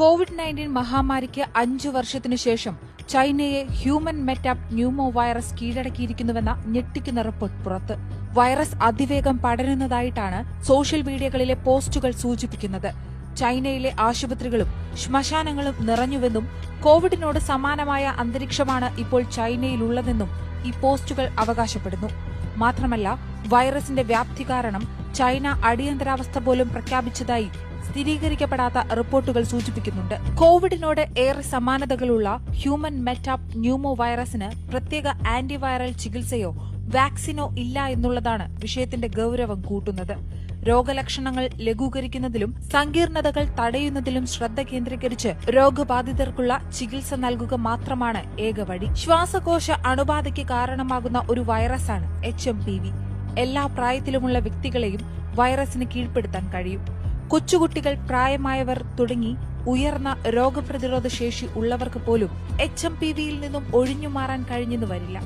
Covid nineteen മഹാമാരിക്ക് അഞ്ചു വർഷത്തിനു ശേഷം ചൈനയെ ഹ്യൂമൻ മെറ്റാപ് ന്യൂമോ വൈറസ് കീഴടക്കിയിരിക്കുന്നുവെന്ന ഞെട്ടിക്കുന്ന റിപ്പോർട്ട് പുറത്ത്. വൈറസ് അതിവേഗം പടരുന്നതായിട്ടാണ് സോഷ്യൽ മീഡിയകളിലെ പോസ്റ്റുകൾ സൂചിപ്പിക്കുന്നത്. ചൈനയിലെ ആശുപത്രികളും ശ്മശാനങ്ങളും നിറഞ്ഞുവെന്നും കോവിഡിനോട് സമാനമായ അന്തരീക്ഷമാണ് ഇപ്പോൾ ചൈനയിലുള്ളതെന്നും ഈ പോസ്റ്റുകൾ അവകാശപ്പെടുന്നു. മാത്രമല്ല വൈറസിന്റെ വ്യാപ്തി കാരണം ചൈന അടിയന്തരാവസ്ഥ പോലും പ്രഖ്യാപിച്ചതായി സ്ഥിരീകരിക്കപ്പെടാത്ത റിപ്പോർട്ടുകൾ സൂചിപ്പിക്കുന്നുണ്ട്. കോവിഡിനോട് ഏറെ സമാനതകളുള്ള ഹ്യൂമൻ മെറ്റാപ് ന്യൂമോ വൈറസിന് പ്രത്യേക ആന്റിവൈറൽ ചികിത്സയോ വാക്സിനോ ഇല്ല എന്നുള്ളതാണ് വിഷയത്തിന്റെ ഗൌരവം കൂട്ടുന്നത്. രോഗലക്ഷണങ്ങൾ ലഘൂകരിക്കുന്നതിലും സങ്കീർണതകൾ തടയുന്നതിലും ശ്രദ്ധ കേന്ദ്രീകരിച്ച് രോഗബാധിതർക്കുള്ള ചികിത്സ നൽകുക മാത്രമാണ് ഏക വഴി. ശ്വാസകോശ അണുബാധയ്ക്ക് കാരണമാകുന്ന ഒരു വൈറസാണ് എച്ച് എം പി വി. എല്ലാ പ്രായത്തിലുമുള്ള വ്യക്തികളെയും വൈറസിന് കീഴ്പ്പെടുത്താൻ കഴിയും. കൊച്ചുകുട്ടികൾ പ്രായമായവർ തുടങ്ങി ഉയർന്ന രോഗപ്രതിരോധ ശേഷി ഉള്ളവർക്ക് പോലും എച്ച് എം പി വിയിൽ നിന്നും ഒഴിഞ്ഞുമാറാൻ കഴിഞ്ഞെന്ന് വരില്ല.